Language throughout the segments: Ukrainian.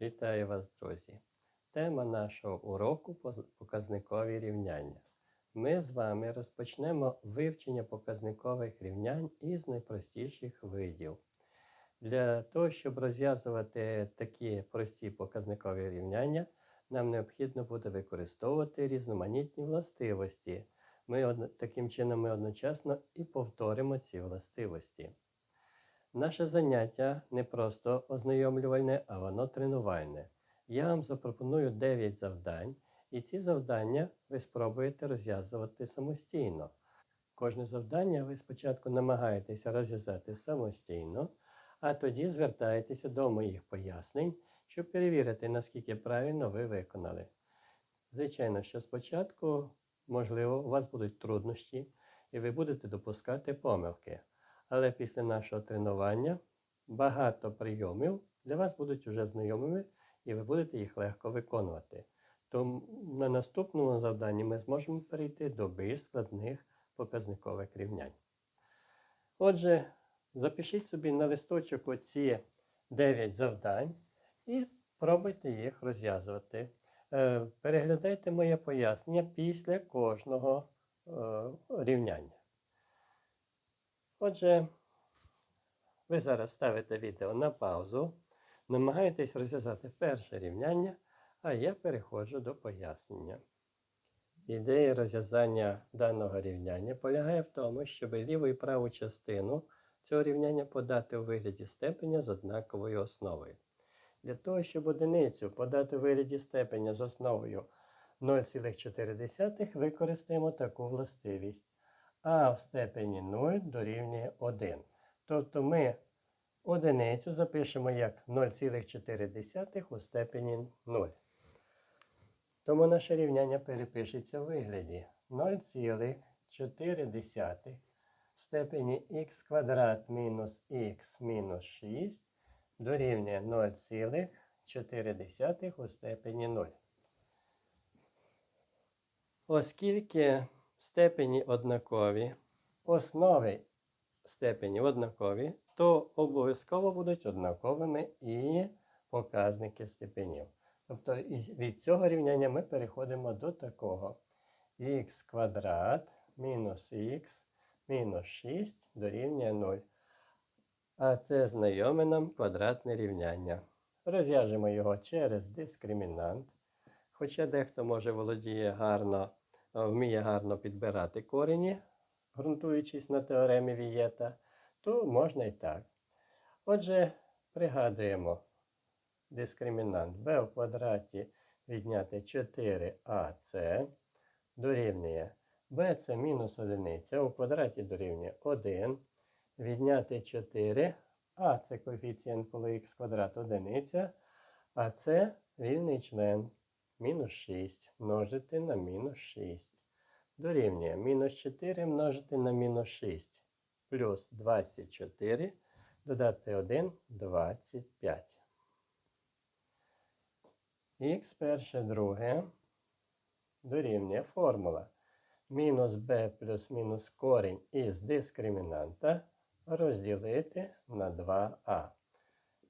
Вітаю вас, друзі! Тема нашого уроку показникові рівняння. Ми з вами розпочнемо вивчення показникових рівнянь із найпростіших видів. Для того, щоб розв'язувати такі прості показникові рівняння, нам необхідно буде використовувати різноманітні властивості. Ми таким чином ми одночасно і повторимо ці властивості. Наше заняття не просто ознайомлювальне, а воно тренувальне. Я вам запропоную 9 завдань, і ці завдання ви спробуєте розв'язувати самостійно. Кожне завдання ви спочатку намагаєтеся розв'язати самостійно, а тоді звертаєтеся до моїх пояснень, щоб перевірити, наскільки правильно ви виконали. Звичайно, що спочатку, можливо, у вас будуть труднощі, і ви будете допускати помилки. Але після нашого тренування багато прийомів для вас будуть вже знайомими, і ви будете їх легко виконувати. Тому на наступному завданні ми зможемо перейти до більш складних показникових рівнянь. Отже, запишіть собі на листочок оці 9 завдань і пробуйте їх розв'язувати. Е, Переглядайте моє пояснення після кожного е, рівняння. Отже, ви зараз ставите відео на паузу, намагаєтесь розв'язати перше рівняння, а я переходжу до пояснення. Ідея розв'язання даного рівняння полягає в тому, щоб ліву і праву частину цього рівняння подати у вигляді степеня з однаковою основою. Для того, щоб одиницю подати у вигляді степеня з основою 0,4, використаємо таку властивість а в степені 0 дорівнює 1. Тобто ми одиницю запишемо як 0,4 у степені 0. Тому наше рівняння перепишеться в вигляді 0,4 в степені х квадрат мінус х мінус 6 дорівнює 0,4 у степені 0. Оскільки степені однакові, основи степені однакові, то обов'язково будуть однаковими і показники степенів. Тобто від цього рівняння ми переходимо до такого х квадрат мінус х мінус 6 дорівнює 0. А це знайоме нам квадратне рівняння. Розв'яжемо його через дискримінант. Хоча дехто може володіє гарно вміє гарно підбирати корені, ґрунтуючись на теоремі Вієта, то можна і так. Отже, пригадуємо. Дискримінант b в квадраті відняти 4ac дорівнює b це мінус одиниця, у квадраті дорівнює 1, відняти 4, а це коефіцієнт коли х квадрат одиниця, а це вільний член мінус 6 множити на мінус 6. Дорівнює мінус 4 множити на мінус 6 плюс 24 додати 1 25. Х перше друге дорівнює формула. Мінус b плюс мінус корінь із дискримінанта розділити на 2а.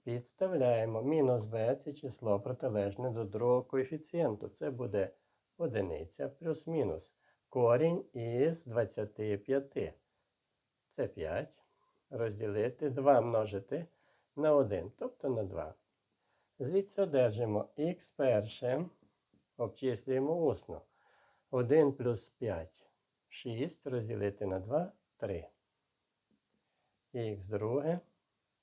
Підставляємо мінус b це число протилежне до другого коефіцієнту. Це буде одиниця плюс-мінус. Корінь із 25. Це 5. Розділити 2 множити на 1, тобто на 2. Звідси одержимо х перше, обчислюємо усно. 1 плюс 5 6 розділити на 2 3. Х друге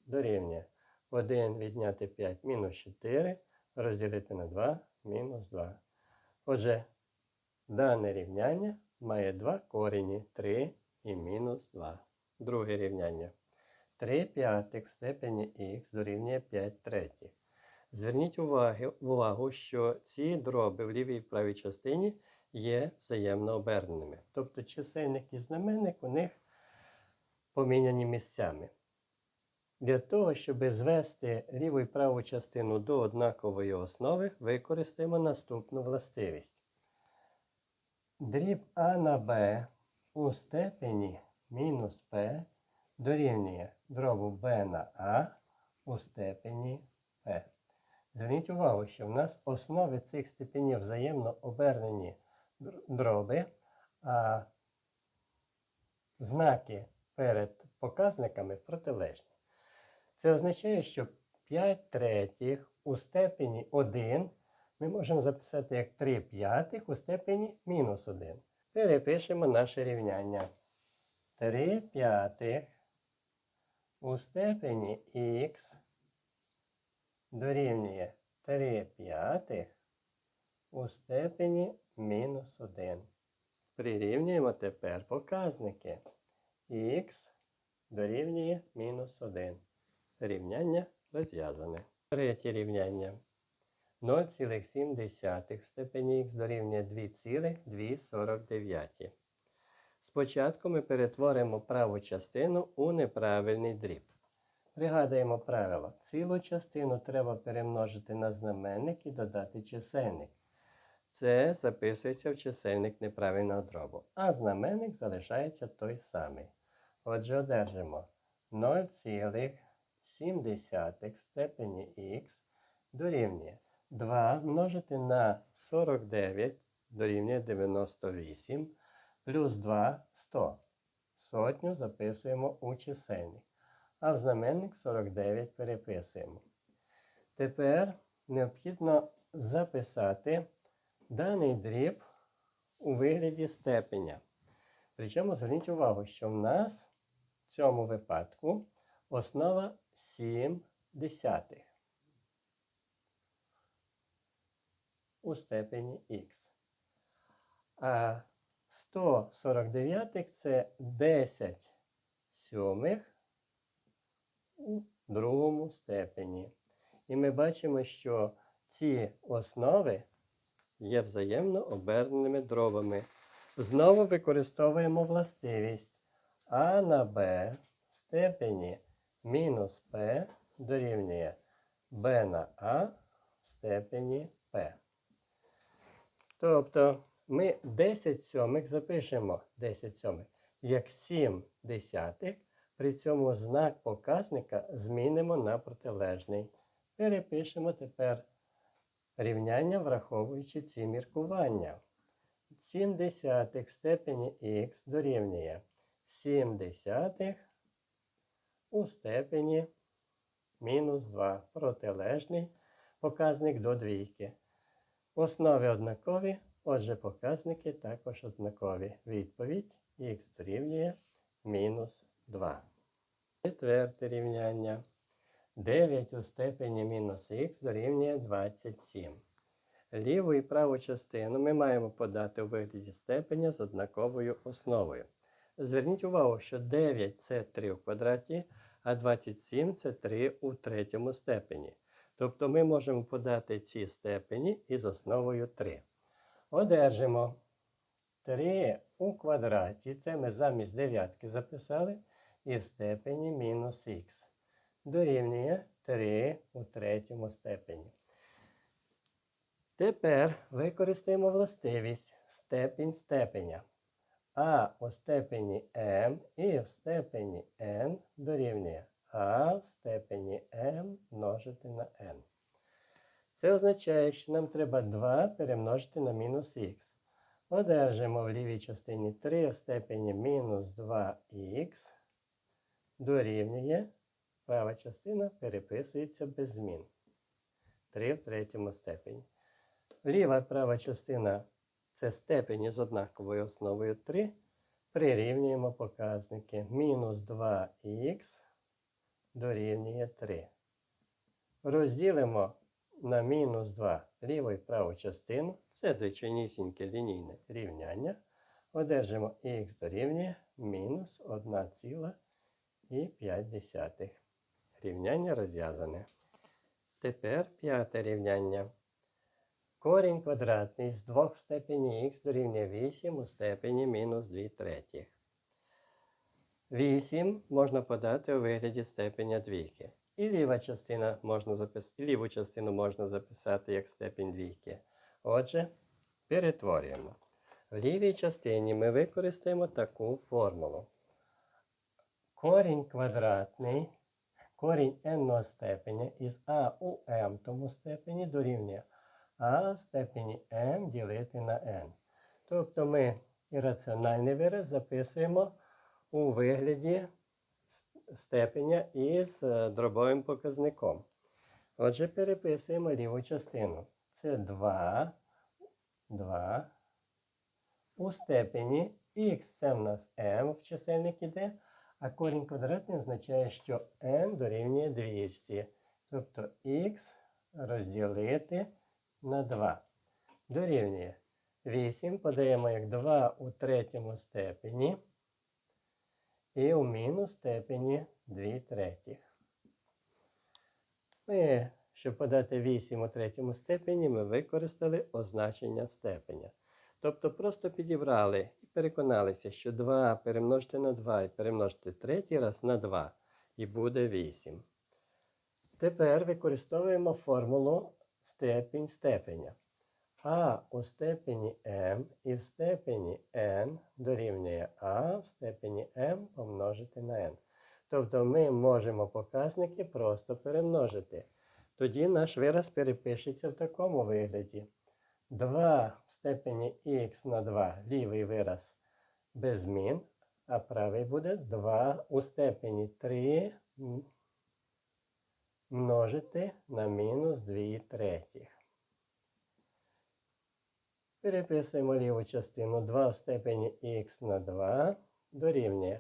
дорівнює 1 відняти 5 мінус 4 розділити на 2 мінус 2. Отже, дане рівняння має два корені 3 і мінус 2. Друге рівняння. 3 п'ятих в степені х дорівнює 5 третіх. Зверніть уваги, увагу, що ці дроби в лівій і правій частині є взаємно оберненими. Тобто чисельник і знаменник у них поміняні місцями. Для того, щоб звести ліву і праву частину до однакової основи, використаємо наступну властивість. Дріб А на Б у степені мінус П дорівнює дробу Б на А у степені П. Зверніть увагу, що в нас основи цих степенів взаємно обернені дроби, а знаки перед показниками протилежні. Це означає, що 5 третіх у степені 1 ми можемо записати як 3 п'ятих у степені мінус 1. Перепишемо наше рівняння. 3 п'ятих у степені х дорівнює 3 п'ятих у степені мінус 1. Прирівнюємо тепер показники. х дорівнює мінус 1. Рівняння розв'язане. Третє рівняння. 0,7 в степені х дорівнює 2,249. Спочатку ми перетворимо праву частину у неправильний дріб. Пригадуємо правило. Цілу частину треба перемножити на знаменник і додати чисельник. Це записується в чисельник неправильного дробу, а знаменник залишається той самий. Отже, одержимо 0,7 в степені х дорівнює 2 множити на 49 дорівнює 98 плюс 2 100. Сотню записуємо у чисельник, а в знаменник 49 переписуємо. Тепер необхідно записати даний дріб у вигляді степеня. Причому зверніть увагу, що в нас в цьому випадку основа 7 десятих у степені х. А 149 це 10 сьомих у другому степені. І ми бачимо, що ці основи є взаємно оберненими дробами. Знову використовуємо властивість а на b в степені мінус p дорівнює b на a в степені p. Тобто ми 10 сьомих запишемо 10 сьомих як 7 десятих, при цьому знак показника змінимо на протилежний. Перепишемо тепер рівняння, враховуючи ці міркування. 7 десятих в степені х дорівнює 7 десятих у степені мінус 2. Протилежний показник до двійки. Основи однакові, отже, показники також однакові. Відповідь х дорівнює мінус 2. Четверте рівняння. 9 у степені мінус х дорівнює 27. Ліву і праву частину ми маємо подати у вигляді степеня з однаковою основою. Зверніть увагу, що 9 це 3 в квадраті, а 27 це 3 у третьому степені. Тобто ми можемо подати ці степені із основою 3. Одержимо 3 у квадраті, це ми замість дев'ятки записали, і в степені мінус х. Дорівнює 3 у третьому степені. Тепер використаємо властивість степінь степеня. А у степені m і в степені n дорівнює а в степені m множити на n. Це означає, що нам треба 2 перемножити на мінус х. Одержимо в лівій частині 3 в степені мінус 2х дорівнює. Права частина переписується без змін. 3 в третьому степені. Ліва права частина це степені з однаковою основою 3. Прирівнюємо показники. Мінус 2х дорівнює 3. Розділимо на мінус 2 ліву і праву частину. Це звичайнісіньке лінійне рівняння. Одержимо х дорівнює мінус 1,5. Рівняння розв'язане. Тепер п'яте рівняння. Корінь квадратний з 2 в степені х дорівнює 8 у степені мінус 2 третіх. 8 можна подати у вигляді степеня двійки. І ліва частина можна запис... і ліву частину можна записати як степінь двійки. Отже, перетворюємо. В лівій частині ми використаємо таку формулу. Корінь квадратний. корінь n степеня із а у m тому степені дорівнює а степені m ділити на n. Тобто ми ірраціональний вираз записуємо у вигляді степеня із е, дробовим показником. Отже, переписуємо ліву частину. Це 2, 2 у степені х це в нас m в чисельник іде, а корінь квадратний означає, що n дорівнює двічці. Тобто х розділити на 2. Дорівнює 8 подаємо як 2 у третьому степені і у мінус степені 2 третіх. Ми, щоб подати 8 у третьому степені, ми використали означення степеня. Тобто просто підібрали і переконалися, що 2 перемножити на 2 і перемножити третій раз на 2 і буде 8. Тепер використовуємо формулу степінь степеня. А у степені m і в степені n дорівнює а в степені m помножити на n. Тобто ми можемо показники просто перемножити. Тоді наш вираз перепишеться в такому вигляді. 2 в степені х на 2 лівий вираз без змін, а правий буде 2 у степені 3 м, множити на мінус 2 третіх. Переписуємо ліву частину 2 в степені х на 2 дорівнює.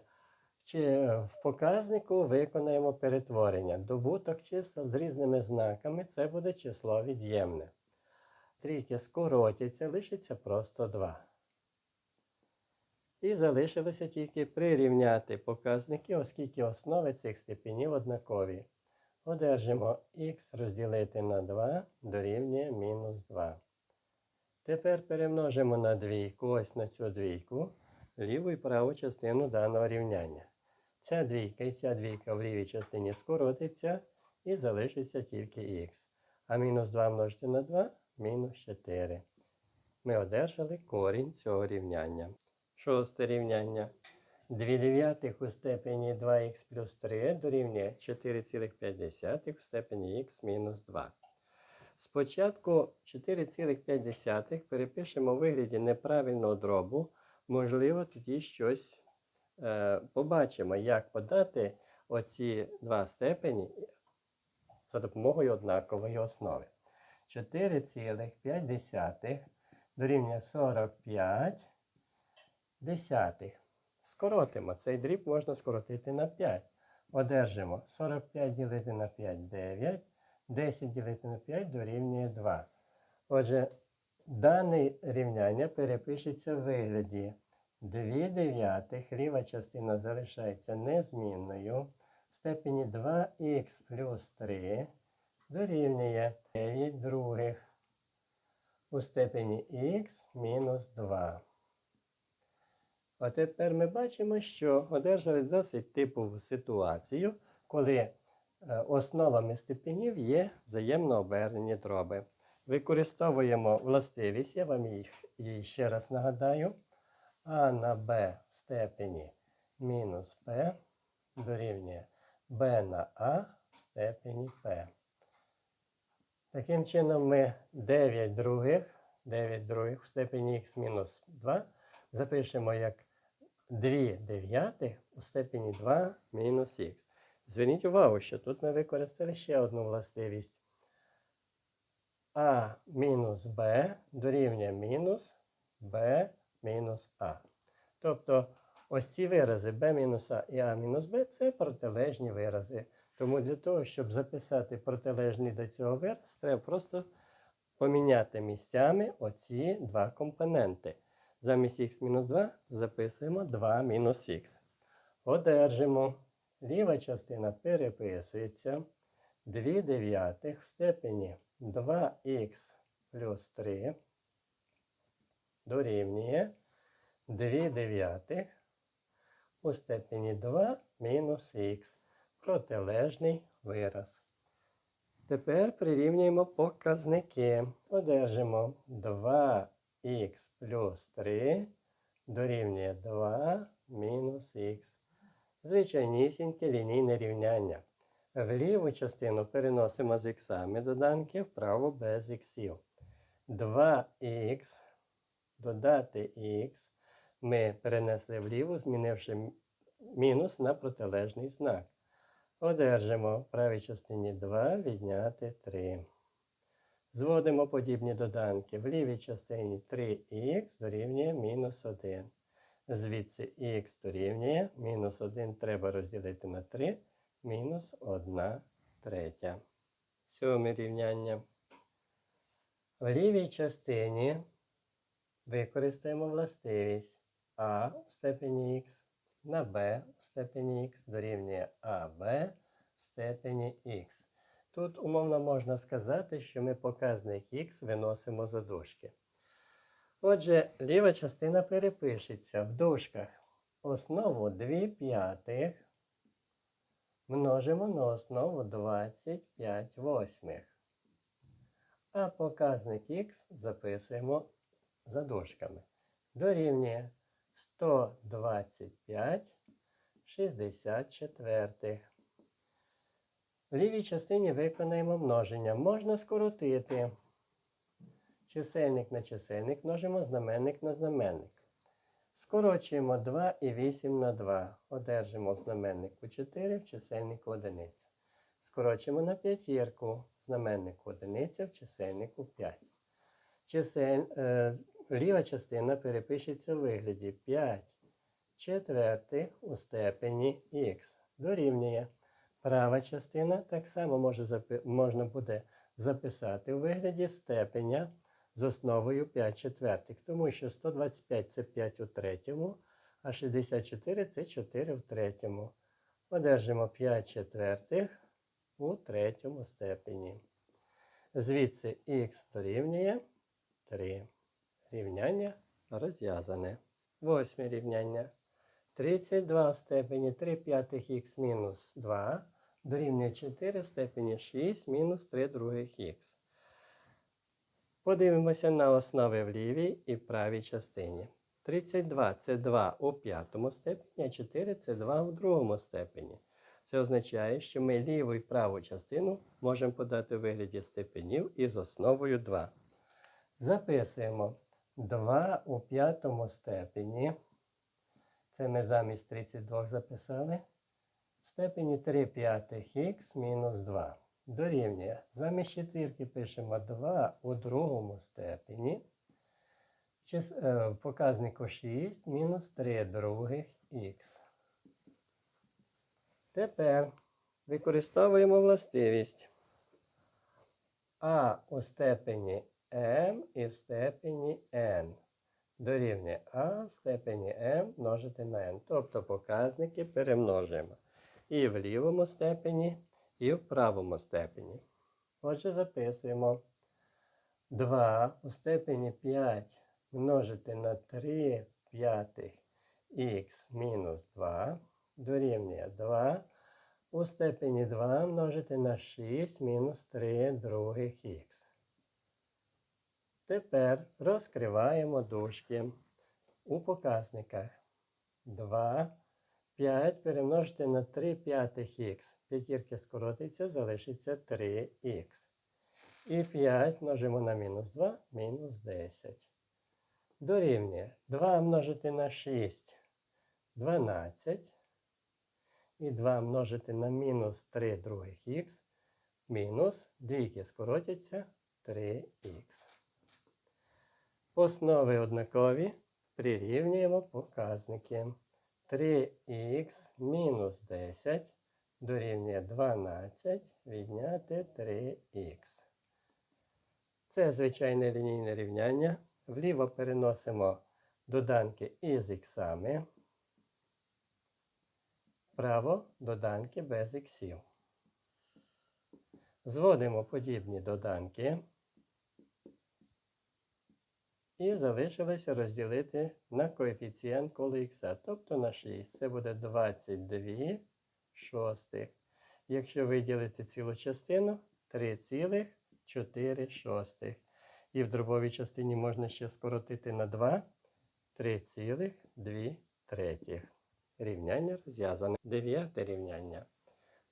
Чи в показнику виконаємо перетворення. Добуток чисел з різними знаками це буде число від'ємне. Трійки скоротяться, лишиться просто 2. І залишилося тільки прирівняти показники, оскільки основи цих степенів однакові. Одержимо х розділити на 2 дорівнює мінус 2. Тепер перемножимо на двійку, ось на цю двійку, ліву і праву частину даного рівняння. Ця двійка і ця двійка в лівій частині скоротиться і залишиться тільки х. А мінус 2 множити на 2 мінус 4. Ми одержали корінь цього рівняння. Шосте рівняння. 2 дев'ятих у степені 2х плюс 3 дорівнює 4,5 в степені х мінус 2. Спочатку 4,5 перепишемо у вигляді неправильного дробу. Можливо, тоді щось е, побачимо, як подати оці два степені за допомогою однакової основи. 4,5 дорівнює 45 десятих. Скоротимо. Цей дріб можна скоротити на 5. Одержимо 45 ділити на 5 9. 10 ділити на 5 дорівнює 2. Отже, дане рівняння перепишеться в вигляді 2 дев'ятих, ліва частина залишається незмінною. В степені 2х плюс 3 дорівнює 9 других. У степені х мінус 2. А тепер ми бачимо, що одержали досить типову ситуацію, коли е, основами степенів є взаємно обернені дроби. Використовуємо властивість, я вам її, ще раз нагадаю. А на b в степені мінус p дорівнює b на a в степені p. Таким чином, ми 9 других, 9 других в степені х мінус 2 запишемо як 2 дев'ятих у степені 2 мінус х. Зверніть увагу, що тут ми використали ще одну властивість. А мінус Б дорівнює мінус Б мінус А. Тобто ось ці вирази b мінус А і А мінус Б це протилежні вирази. Тому для того, щоб записати протилежний до цього вираз, треба просто поміняти місцями оці два компоненти. Замість х-2 записуємо 2 мінус х. Одержимо. Ліва частина переписується. 2 дев'ятих в степені 2х плюс 3 дорівнює 2 дев'ятих у степені 2 мінус х. Протилежний вираз. Тепер прирівнюємо показники. Одержимо 2х плюс 3 дорівнює 2 мінус х. Звичайнісіньке лінійне рівняння. В ліву частину переносимо з іксами доданки, вправо без іксів. 2х додати х ми перенесли вліву, змінивши мінус на протилежний знак. Одержимо в правій частині 2 відняти 3. Зводимо подібні доданки. В лівій частині 3х дорівнює мінус 1. Звідси х дорівнює мінус 1 треба розділити на 3, мінус 1 третя. Сьоме рівняння. В лівій частині використаємо властивість а в степені х на b в степені х дорівнює аб в степені х. Тут умовно можна сказати, що ми показник х виносимо за дужки. Отже, ліва частина перепишеться в дужках. Основу 2 п'ятих множимо на основу 25 восьмих. А показник х записуємо за дужками. Дорівнює 125 64. В лівій частині виконаємо множення. Можна скоротити. Чисельник на чисельник множимо знаменник на знаменник. Скорочуємо 2 і 8 на 2. Одержимо в знаменнику 4, в чисельнику 1. Скорочуємо на п'ятірку. Знаменнику 1, в чисельнику 5. Чисель, е, ліва частина перепишеться в вигляді 5 четвертих у степені х. Дорівнює. Права частина так само може можна буде записати у вигляді степеня з основою 5 четвертих, тому що 125 це 5 у третьому, а 64 це 4 в третьому. Одержимо 5 четвертих у третьому степені. Звідси х дорівнює 3. Рівняння розв'язане. Восьме рівняння. 32 в степені 3 п'ятих х мінус 2 дорівнює 4 в степені 6 мінус 3 других х. Подивимося на основи в лівій і правій частині. 32 це 2 у п'ятому степені, а 4 це 2 у другому степені. Це означає, що ми ліву і праву частину можемо подати у вигляді степенів із основою 2. Записуємо 2 у п'ятому степені. Це ми замість 32 записали. Степені 3 п'ятих х мінус 2. Дорівнює. Замість четвірки пишемо 2 у другому степені. Чис, е, в показнику 6 мінус 3 других х. Тепер використовуємо властивість а у степені m і в степені n дорівнює а в степені m множити на n. Тобто показники перемножуємо і в лівому степені, і в правому степені. Отже, записуємо 2 у степені 5 множити на 3 п'ятих х мінус 2 дорівнює 2 у степені 2 множити на 6 мінус 3 других х. Тепер розкриваємо дужки у показниках. 2, 5 перемножити на 3 п'ятих х. П'ятірки скоротиться, залишиться 3х. І 5 множимо на мінус 2, мінус 10. Дорівнює 2 множити на 6 12. І 2 множити на мінус 3 других х. Мінус двійки скоротяться 3х. Основи однакові. Прирівнюємо показники. 3х мінус 10 дорівнює 12 відняти 3х. Це звичайне лінійне рівняння. Вліво переносимо доданки із іксами. Вправо доданки без іксів. Зводимо подібні доданки. І залишилося розділити на коефіцієнт коло х, тобто на 6. Це буде 22 шостих. Якщо виділити цілу частину 3,4 шостих. І в дробовій частині можна ще скоротити на 2 3,2 третіх. Рівняння розв'язане. Дев'яте рівняння.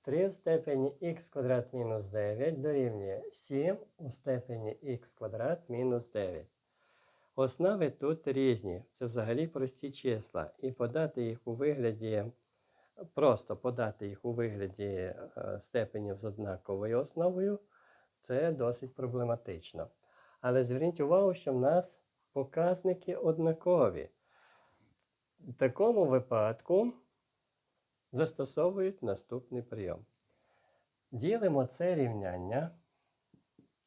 3 в степені х квадрат мінус 9 дорівнює 7 у степені х квадрат мінус 9. Основи тут різні. Це взагалі прості числа. І подати їх у вигляді, просто подати їх у вигляді е, степенів з однаковою основою, це досить проблематично. Але зверніть увагу, що в нас показники однакові. В такому випадку застосовують наступний прийом. Ділимо це рівняння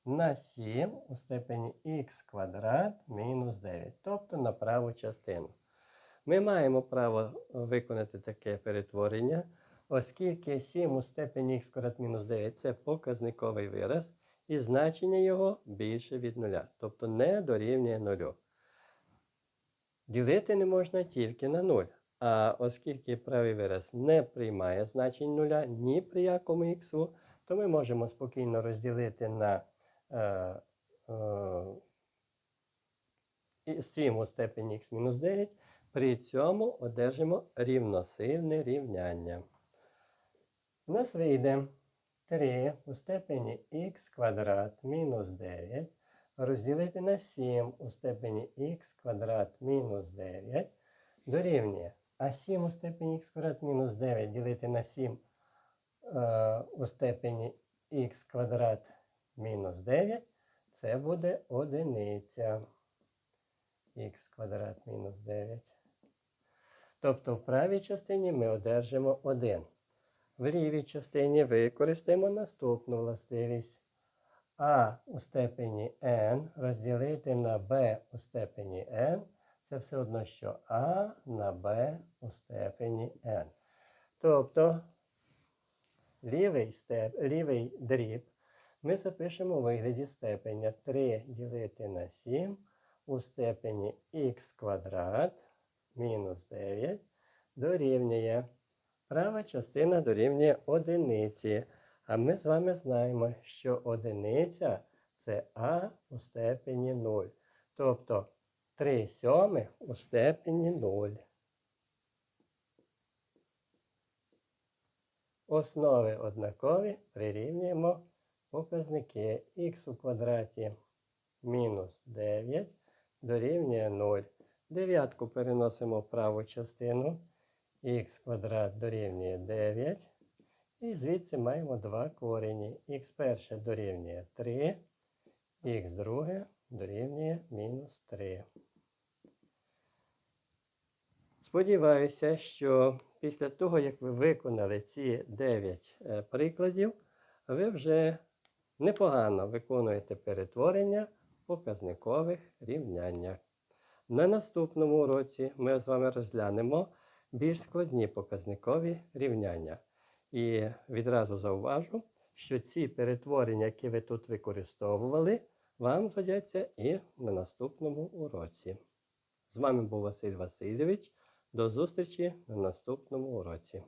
на 7 у степені х квадрат мінус 9, тобто на праву частину. Ми маємо право виконати таке перетворення, оскільки 7 у степені х квадрат мінус 9 це показниковий вираз, і значення його більше від нуля, тобто не дорівнює нулю. Ділити не можна тільки на 0. А оскільки правий вираз не приймає значень нуля ні при якому х, то ми можемо спокійно розділити на е, е, 7 у степені х мінус 9. При цьому одержимо рівносильне рівняння. У нас вийде 3 у степені х квадрат мінус 9 розділити на 7 у степені х квадрат мінус 9 дорівнює. А 7 у степені х квадрат мінус 9 ділити на 7 е, у степені х квадрат мінус 9 це буде одиниця х квадрат мінус 9. Тобто в правій частині ми одержимо 1. В лівій частині використаємо наступну властивість. А у степені n розділити на b у степені n це все одно, що А на b у степені n. Тобто лівий, степ, лівий дріб ми запишемо у вигляді степеня 3 ділити на 7 у степені х квадрат мінус 9 дорівнює. Права частина дорівнює одиниці. А ми з вами знаємо, що одиниця це А у степені 0. Тобто 3 сьомих у степені 0. Основи однакові прирівнюємо показники х у квадраті мінус 9 дорівнює 0. Дев'ятку переносимо в праву частину. х квадрат дорівнює 9. І звідси маємо два корені. х перше дорівнює 3, х друге дорівнює мінус 3. Сподіваюся, що після того, як ви виконали ці 9 е, прикладів, ви вже непогано виконуєте перетворення показникових рівняннях. На наступному уроці ми з вами розглянемо більш складні показникові рівняння. І відразу зауважу, що ці перетворення, які ви тут використовували, вам згодяться і на наступному уроці. З вами був Василь Васильович. До зустрічі на наступному уроці.